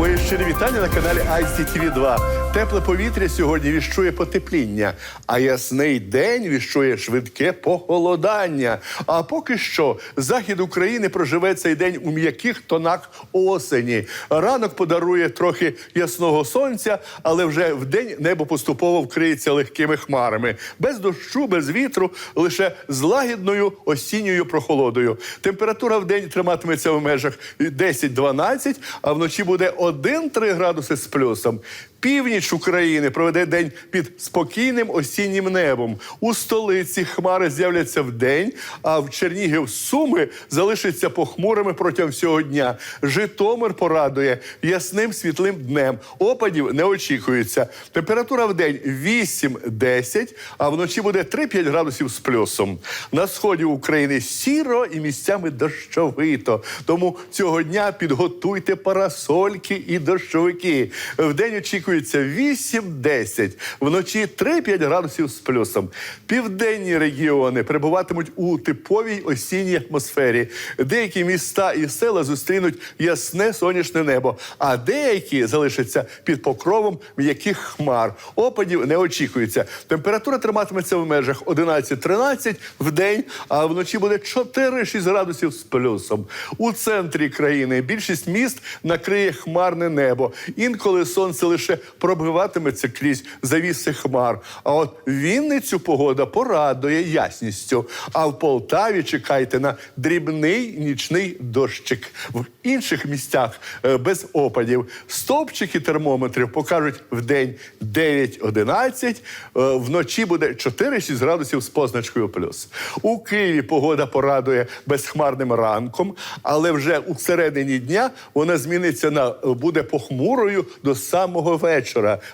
Мої щирі вітання на каналі ICTV 2 Тепле повітря сьогодні віщує потепління, а ясний день віщує швидке похолодання. А поки що захід України проживе цей день у м'яких тонах осені. Ранок подарує трохи ясного сонця, але вже вдень небо поступово вкриється легкими хмарами. Без дощу, без вітру, лише з лагідною осінньою прохолодою. Температура в день триматиметься в межах 10-12, а вночі буде 1-3 градуси з плюсом. Північ України проведе день під спокійним осіннім небом. У столиці хмари з'являться вдень, а в Чернігів Суми залишаться похмурими протягом всього дня. Житомир порадує ясним світлим днем. Опадів не очікується. Температура в день 8-10, а вночі буде 3-5 градусів з плюсом. На сході України сіро і місцями дощовито. Тому цього дня підготуйте парасольки і дощовики. Вдень очікується 8-10, вночі 3-5 градусів з плюсом. Південні регіони перебуватимуть у типовій осінній атмосфері. Деякі міста і села зустрінуть ясне сонячне небо, а деякі залишаться під покровом м'яких хмар. Опадів не очікується. Температура триматиметься в межах 11-13 в день, а вночі буде 4-6 градусів з плюсом. У центрі країни більшість міст накриє хмарне небо. Інколи сонце лише пробиватиметься крізь завіси хмар. А от Вінницю погода порадує ясністю. А в Полтаві чекайте на дрібний нічний дощик. В інших місцях е, без опадів. Стовпчики термометрів покажуть в день 9-11, е, вночі буде 4-6 градусів з позначкою плюс. У Києві погода порадує безхмарним ранком, але вже у середині дня вона зміниться на е, буде похмурою до самого вечора,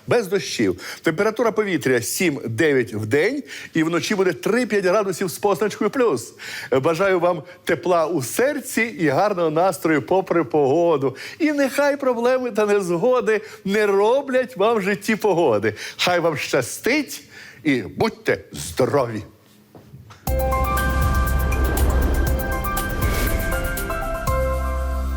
без дощів. Температура повітря 7-9 в день, і вночі буде 3-5 градусів з позначкою плюс. Бажаю вам тепла у серці і гарного настрою попри погоду. І нехай проблеми та незгоди не роблять вам в житті погоди. Хай вам щастить і будьте здорові!